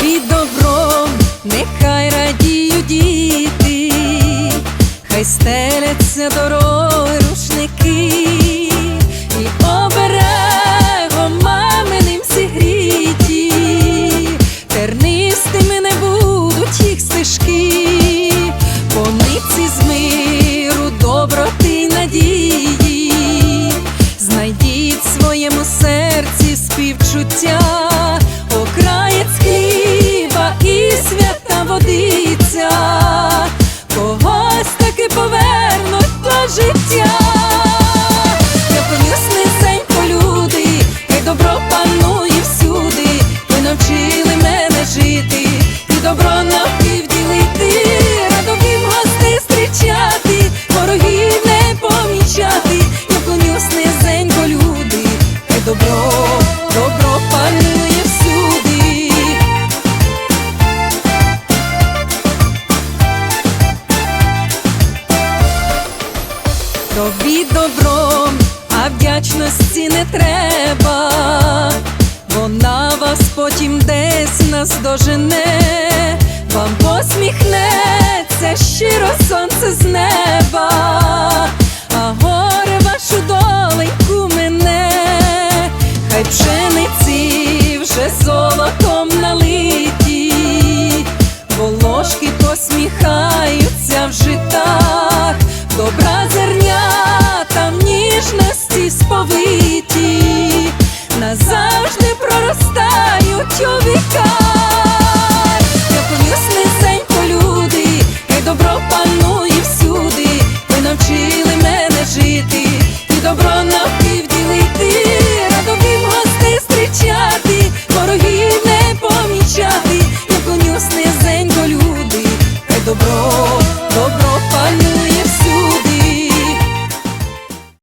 тобі добром, нехай радіють діти, хай стеляться дороги рушники, і оберегом маминим зігріті, тернистими не будуть їх стежки. Тобі добром, а вдячності не треба, вона вас потім десь наздожене, вам посміхнеться щиро сонце з неба, а горе вашу доленьку мене, хай пшениці вже золотом світі, назавжди проростають у віка. Я повіз низенько люди, хай добро панує всюди. Ви навчили мене жити, і добро ділити радовім гостей зустрічати, ворогів не помічати. Я клонюсь низенько люди, хай добро.